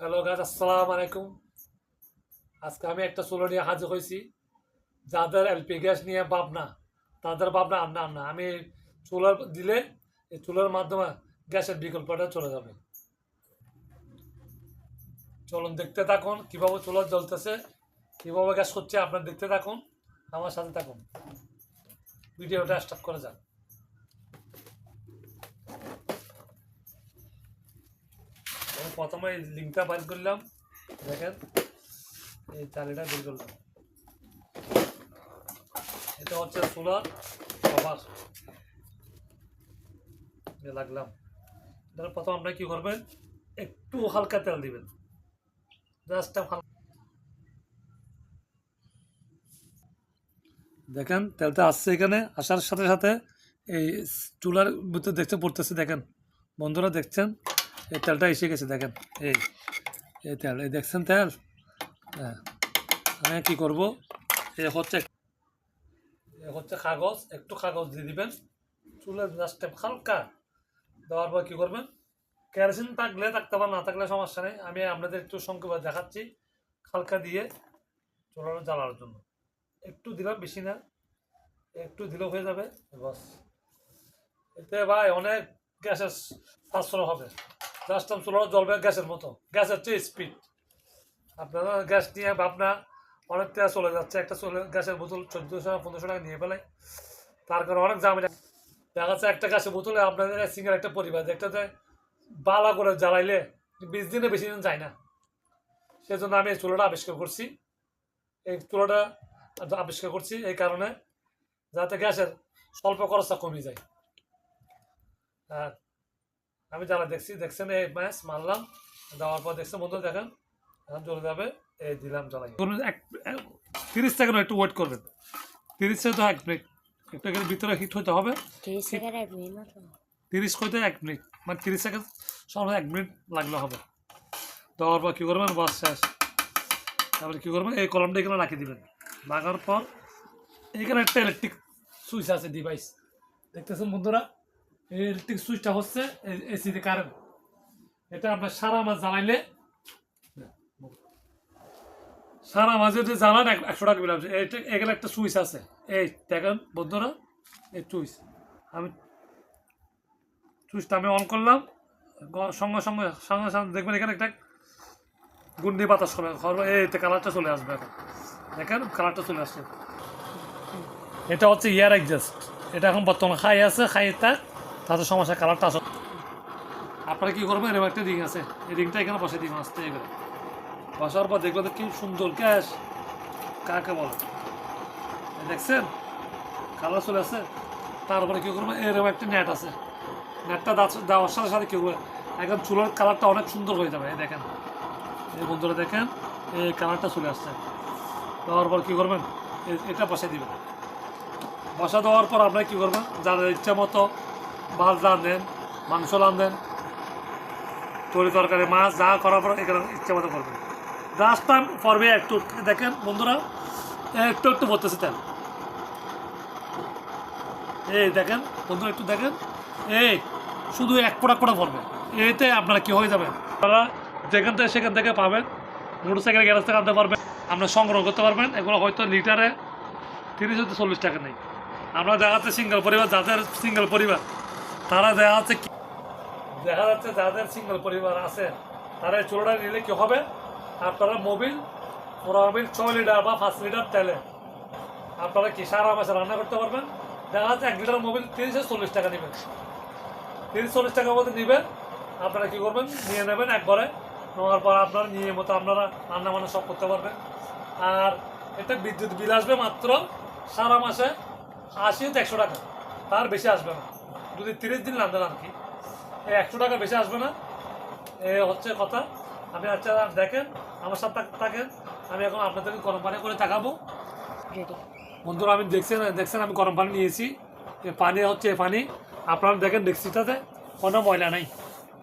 Hello গাছ আসসালাম আলাইকুম আজকে আমি একটা চুলো নিয়ে হাজির হয়েছি। যাদের এলপি গ্যাস নিয়ে ভাবনা, তাদের ভাবনা আর না না। আমি চুলার দিলে এই চুলার মাধ্যমে গ্যাসের বিকল্পটা চলে যাবে। চলুন দেখতে থাকুন কীভাবে চুলা জ্বলতেছে, কীভাবে গ্যাস করছে, আপনার দেখতে থাকুন, আমার সাথে থাকুন। ভিডিওটা স্টার্ট করে যান প্রথমে লিঙ্কটা বাইর করলাম। দেখেন, এই চালিটা বের করলাম। এটা হচ্ছে সোলার কভার লাগলাম। এটার প্রথম আপনারা কি করবেন, একটু হালকা তেল দিবেন। জাস্ট হালকা দেখেন, তেলটা আসছে এখানে, আসার সাথে সাথে এই চুলার ভিতরে দেখতে পড়তেছে, দেখেন। বন্ধুরা দেখছেন? এই তেলটা এসে গেছে, দেখেন। এই এই তেল, এই দেখছেন তেল? হ্যাঁ। আমি কী করব? এ হচ্ছে এ হচ্ছে কাগজ, একটু কাগজ দিয়ে দিবেন। চুলের জাস্ট হালকা দেওয়ার পর কী করবেন? কেরোসিন থাকলে থাকতে পারে, না থাকলে সমস্যা নেই। আমি আপনাদের একটু সংক্ষেপে দেখাচ্ছি, হালকা দিয়ে চুলাটা জ্বালার জন্য। একটু দিলাম বেশি না, একটু দিলেও হয়ে যাবে বাস এতে ভাই অনেক গ্যাসের সাশ্রয় হবে। জাস্ট চুলাটা জ্বলবে গ্যাসের মতো। গ্যাসের চেয়ে স্পিড আপনারা গ্যাস নিয়ে ভাবনা অনেক টাকা চলে যাচ্ছে। একটা চলে গ্যাসের বোতল চোদ্দোশো পনেরোশো টাকা নিয়ে ফেলে তার কারণে অনেক ঝামেলা। দেখা যাচ্ছে একটা গ্যাসের বোতলে আপনাদের সিঙ্গেল একটা পরিবার একটাতে বালা করে জ্বালাইলে বিশ দিনে বেশি দিন যায় না। সেজন্য আমি এই চুলাটা আবিষ্কার করছি। এই চুলাটা আবিষ্কার করছি এই কারণে যাতে গ্যাসের স্বল্প খরচটা কমে যায়। আর আমি যারা দেখছি দেখছেন এই ম্যাচ মারলাম দেওয়ার পর দেখছেন বন্ধু দেখেন এখন চলে যাবে। এই দিলাম জ্বালাই এক এক- তিরিশ সেকেন্ড একটু ওয়েট করবেন। তিরিশ সেকেন্ড এক মিনিট একটু এখানে ভিতরে হিট হতে হবে। তিরিশ সেকেন্ড এক মিনিট হইতে এক মিনিট মানে তিরিশ সেকেন্ড সর্বোচ্চ এক মিনিট লাগলে হবে। দেওয়ার পর কী করবেন? বাস শেষ। তারপরে কী করবেন? এই কলমটা এখানে রাখি দিবেন। লাগার পর এখানে একটা ইলেকট্রিক সুইচ আছে ডিভাইস দেখতেছেন বন্ধুরা? এই ইলেকট্রিক সুইচটা হচ্ছে এসিতে কারেন্ট এটা আপনার সারা মাস জ্বালাইলে সারা মাস যদি জ্বালান, এক- একশো টাকা বিল এইটা এখানে একটা সুইচ আছে। এই দেখেন বন্ধুরা, এই সুইচ। আমি সুইচটা আমি অন করলাম। সঙ্গে সঙ্গে সঙ্গে সঙ্গে দেখবেন এখানে একটা গুন্ডি বাতাস করবে এই কালারটা চলে আসবে এখন। দেখেন কালারটা চলে আসছে। এটা হচ্ছে ইয়ার অ্যাডজাস্ট এটা এখন বর্তমানে খাই আছে খাই থাক তাতে সমস্যা কালারটা আসে আপনারা কি করবেন? এরকম একটা রিং আছে। এই রিংটা এখানে বসে দিন আসতে এগুলো বসার পর দেখবেন তো কি সুন্দর গ্যাস। কাকে বলে? দেখছেন? কালার চলে আসছে। তারপরে কী করবেন এরকম একটা নেট আছে। নেটটা দেওয়ার সাথে সাথে কী করবে? একদম চুলের কালারটা অনেক সুন্দর হয়ে যাবে। এই দেখেন। এই বন্ধুরা দেখেন, এই কালারটা চলে আসছে। দেওয়ার পর কী করবেন? এটা বসে দিবেন। বসা দেওয়ার পর আপনারা কী করবেন? যাদের ইচ্ছা মতো রাঁধেন মাংস রাঁধেন তরি তরকারি, মাছ যা করার পর এখানে ইচ্ছা মতো করবেন। জাস্ট টাইম পড়বে একটু, দেখেন বন্ধুরা, একটু একটু বলতেছে তেল এই দেখেন, বন্ধুরা একটু দেখেন, এই শুধু এক পোড়া পোড়া পড়বে এতে আপনারা কি হয়ে যাবেন? আপনারা যেখান থেকে সেখান থেকে পাবেন মোটর সাইকেল গ্যারেজ থেকে আনতে পারবেন আপনারা সংগ্রহ করতে পারবেন। এগুলো হয়তো লিটারে তিরিশ হতে চল্লিশ টাকা নেই। আমরা যাচ্ছে সিঙ্গেল পরিবার, যাদের সিঙ্গেল পরিবার। তারা দেখা যাচ্ছে দেখা যাচ্ছে যাদের সিঙ্গেল পরিবার আছে তারা চুলোটা নিলে কি হবে? আপনারা মোবিল মোবিল ছয় লিটার বা পাঁচ লিটার তেলে। আপনারা কি সারা মাসে রান্না করতে পারবেন? দেখা যাচ্ছে এক লিটার মোবিল তিরিশে চল্লিশ টাকা নেবেন। তিরিশ চল্লিশ টাকার মধ্যে নেবেন। আপনারা কী করবেন? নিয়ে নেবেন একবারে। নেওয়ার পর আপনারা নিয়ে মতো আপনারা রান্না বান্না সব করতে পারবেন। আর এটা বিদ্যুৎ বিল আসবে মাত্র সারা মাসে আশি একশো টাকা। তার বেশি আসবে না। যদি তিরিশ দিন রান্ধেন আর কি? এই একশো টাকা বেশি আসবে না। এ হচ্ছে কথা। আপনি আচ্ছা দেখেন আমার সাথে থাকেন। আমি এখন আপনাদেরকে গরম পানি করে রেডি বন্ধুরা আমি দেখছেন দেখছেন আমি গরম পানি নিয়েছি। এ পানি হচ্ছে এ পানি। আপনারা দেখেন ডেক্সিটাতে কোনো ময়লা নেই।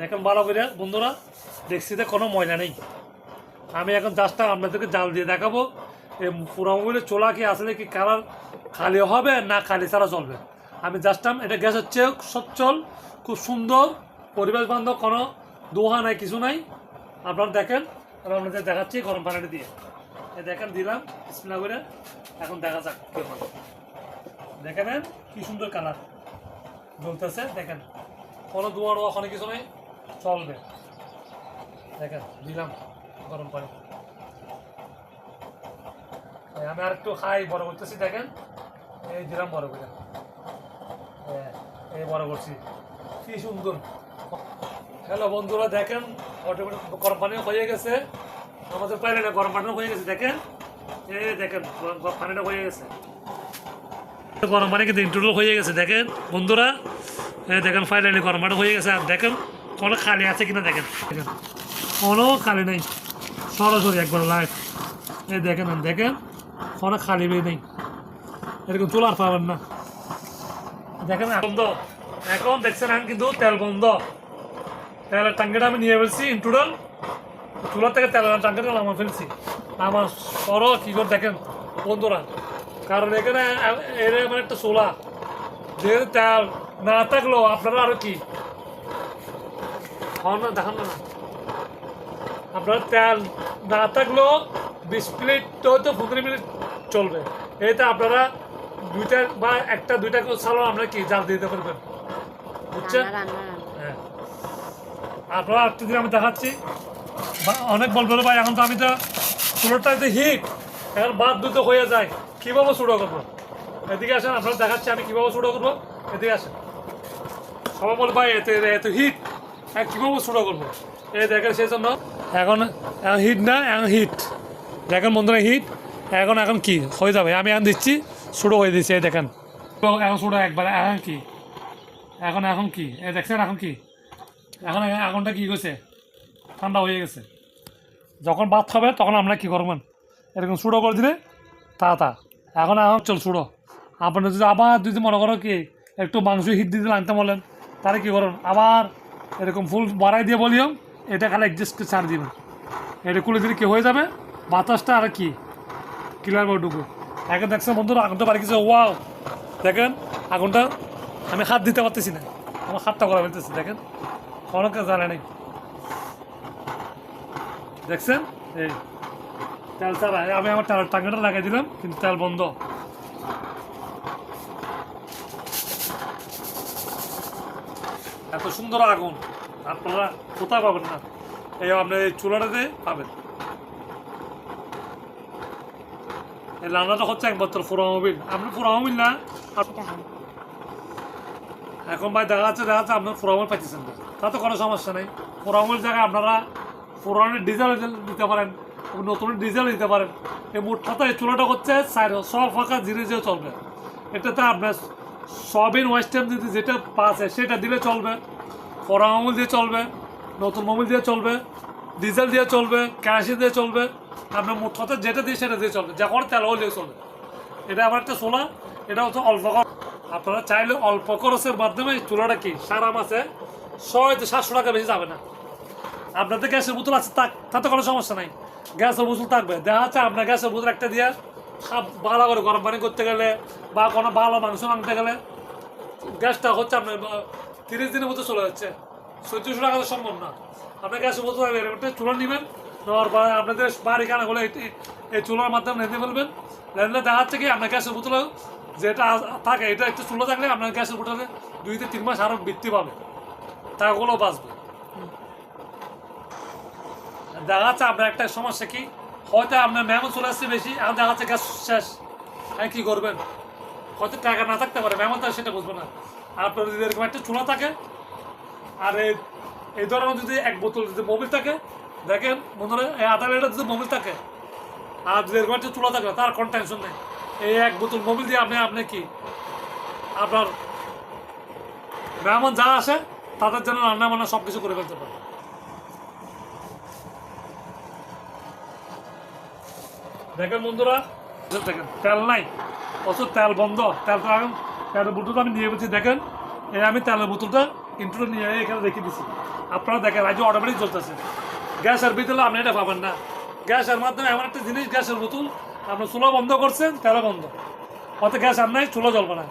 দেখেন ভালো করে বন্ধুরা ডেক্সিতে কোনো ময়লা নেই। আমি এখন জাস্টটা আপনাদেরকে জাল দিয়ে দেখাবো। এই পুরো মোবাইলের চোলা কি আসলে কি কালার খালি হবে না খালি ছাড়া চলবে? আমি জাস্টাম এটা গ্যাস হচ্ছে সচ্ছল, খুব সুন্দর, পরিবেশ বান্ধব, কোনো দোহা নাই, কিছু নাই। আপনারা দেখেন আমি আপনাদের দেখাচ্ছি গরম পানিটা দিয়ে। এই দেখেন, দিলাম বিসমিল্লাহ করে, এখন দেখা যাক কেমন দেখে নেন কি সুন্দর কালার জ্বলতেছে, দেখেন। কোনো দুয়ার ওখানে কিছু নেই, চলবে। দেখেন, দিলাম গরম পানি। আমি আর একটু খাই বড় করতেছি, দেখেন। এই দিলাম বড় করে। এই বড় করছি। কি সুন্দর। হ্যালো বন্ধুরা, দেখেন অটোমেটিক গরম পানিও হয়ে গেছে। আমাদের পাইলে না, গরম পানিও হয়ে গেছে, দেখেন। এই দেখেন পানিটা হয়ে গেছে। গরম পানি কিন্তু ইন্টুডল হয়ে গেছে, দেখেন। বন্ধুরা দেখেন ফাইনালি গরম পানি হয়ে গেছে। আর দেখেন, কোনো খালি আছে কিনা, দেখেন। দেখেন, কোনো খালি নেই। সরাসরি একবার লাইভ এই দেখেন দেখেন, কোনো খালি নেই। এরকম চুলার পাবেন না। দেখেন বন্ধ। এখন দেখছেন, এখন কিন্তু তেল বন্ধ। তেলের টাঙ্কিটা আমি নিয়ে ফেলছি ইন্টুডল চুলার থেকে তেলের টাঙ্কিটা নামা ফেলছি। আমার সর, কী করে দেখেন, বন্ধুরা। কারণ এখানে, এর মানে একটা চোলা। যেহেতু তেল না থাকলেও আপনারা আরও কি? হন না, দেখান না। আপনার তেল না থাকলেও বিশ মিনিট হয়তো পনেরো মিনিট চলবে। এতে আপনারা দুইটা বা একটা দুইটা করে সালো আমরা কি জাল দিতে পারবেন? বুঝছেন? হ্যাঁ। আপনারা একটু দিন আমি দেখাচ্ছি অনেক বলবে রে ভাই এখন তো আমি তো চুলোটা তো হিট। এখন বাদ দুটো হয়ে যায়। কীভাবে চুড়ো করব? এদিকে আসেন আপনারা দেখাচ্ছি আমি কীভাবে চুড়ো করব। এদিকে আসেন। সবাই বল ভাই এতে এত হিট। হ্যাঁ কীভাবে চুড়ো করব? এই দেখেন সেই জন্য এখন এখন হিট না এখন হিট। দেখেন বন্ধুরা হিট। এখন এখন কি? হয়ে যাবে। আমি এখন দিচ্ছি। চুড়ো হয়ে এই দেখেন। এখন চুড়ো একবার, এখন কি? এখন এখন কি? এ দেখছেন এখন কি? এখন, এখনটা কি গেছে ঠান্ডা হয়ে গেছে। যখন ভাত খাবে তখন আমরা কি করবেন এরকম চুড়ো করে দিলে তা তা এখন এখন চল চুড়ো আপনার যদি আবার যদি মনে করো কি, একটু মাংস হিট দিতে আনতে বলেন, তাহলে কী করুন? আবার এরকম ফুল বাড়াই দিয়ে বলিও, এটা খালি অ্যাডজাস্ট ছাড় দিবেন। এটা খুলে দিলে কি হয়ে যাবে? বাতাসটা আর কি? ক্লিয়ার করে ঢুকবে। এখন দেখছেন বন্ধুরা, আগুনটা বাড়ি কিছু ওয়াও। দেখেন, আগুনটা আমি হাত দিতে পারতেছি না। আমার হাতটা করা ফেলতেছি দেখেন। কোনো কাজ জানে নেই। দেখছেন? এই তেল ছাড়া আমি আমার টাঙ্গাটা লাগাই দিলাম, কিন্তু তেল বন্ধ। এত সুন্দর আগুন, আপনারা কোথায় পাবেন না? এই আপনি চুলাটাতে পাবেন। এই রান্নাটা হচ্ছে একমাত্র ফোরা মোবিল আপনি ফোরা মোবিল না? এখন ভাই দেখা যাচ্ছে দেখা যাচ্ছে আপনার ফোরামল পাইতেছেন না। তাতে কোনো সমস্যা নেই। ফোরামল জায়গায় আপনারা পুরানের ডিজেল দিতে পারেন নতুন ডিজেল দিতে পারেন। এই মোটটাতে এই চুলাটা হচ্ছে সাইড- সব ফাঁকা ধীরে ধীরে চলবে। এটাতে আপনার সবিন ওয়েস্টার্ন যদি যেটা পাচ্ছে সেটা দিলে চলবে ফোরা মোবিল দিয়ে চলবে নতুন মোবিল দিয়ে চলবে ডিজেল দিয়ে চলবে কেরাসিন দিয়ে চলবে আপনার মোটটাতে যেটা দিয়ে সেটা দিয়ে চলবে। যখন তেল হলেও চলবে। এটা আমার একটা সোলা এটা হচ্ছে অল্প আপনারা চাইলে অল্প খরচের মাধ্যমে চুলাটা কি, সারা মাসে ছয় সাতশো টাকা বেশি যাবে না। আপনাদের গ্যাসের বোতল আছে তাক তাতে কোনো সমস্যা নাই। গ্যাসের বোতল থাকবে। দেখা যাচ্ছে আপনার গ্যাসের বোতল একটা দিয়ে সব ভালো করে গরম পানি করতে গেলে বা কোনো ভালো মাংস আনতে গেলে গ্যাসটা হচ্ছে আপনার তিরিশ দিনের মতো চলে যাচ্ছে। চৌত্রিশশো টাকা তো সম্ভব না। আপনার গ্যাসের বোতল চুলা নেবেন নেওয়ার পরে আপনাদের বাড়ি কানাগুলো এই- চুলার মাধ্যমে নিতে ফেলবেন। নিলে দেখা যাচ্ছে কি আপনার গ্যাসের বোতলে যেটা থাকে, এটা একটু চুলো থাকলে আপনার গ্যাসের বোতলে দুই থেকে তিন মাস আরও বৃদ্ধি পাবে। টাকাগুলো বাঁচবে। দেখা যাচ্ছে আপনার একটা সমস্যা কি, হয়তো আপনার মেহমান চলে আসছে বেশি, এখন দেখা যাচ্ছে গ্যাস শেষ। হ্যাঁ কী করবেন? হয়তো টাকা না থাকতে পারে মেহমান তো সেটা বুঝবে না। আর আপনার যদি এরকম একটা চুলা থাকে, আর এই ধরনের যদি এক বোতল যদি মোবিল থাকে দেখেন, বন্ধুরা, এই আধা লিটার যদি মোবিল থাকে, আর এরকম একটা চুলা থাকে, তার কোনো টেনশন নেই। এই এক বোতল মোবিল দিয়ে আপনি আপনি কি? আপনার মেহমান যা আসে, তাদের জন্য রান্না বান্না সব কিছু করে ফেলতে পারে দেখেন, বন্ধুরা, দেখেন, তেল নাই। অথচ তেল বন্ধ। তেল তো এখন, তেলের বোতলটা আমি নিয়ে বলছি দেখেন। এই আমি তেলের বোতলটা ইন্টুটা নিয়ে এখানে রেখে দিছি। আপনারা দেখেন, আজ অটোমেটিক চলতেছে গ্যাসের ভিতরে আপনি এটা পাবেন না। গ্যাসের মাধ্যমে এমন একটা জিনিস, গ্যাসের বোতল, আপনি চুলা বন্ধ করছেন, তেলা বন্ধ। অত গ্যাস আপনার চুলা জ্বলবে না।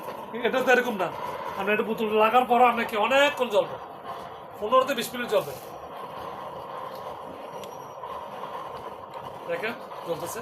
এটা তো এরকম না। আপনি এটা বোতল লাগার পরও আপনাকে অনেকক্ষণ জ্বলবে। পনেরোতে বিশ মিনিট জ্বলবে। দেখেন, জ্বলতেছে।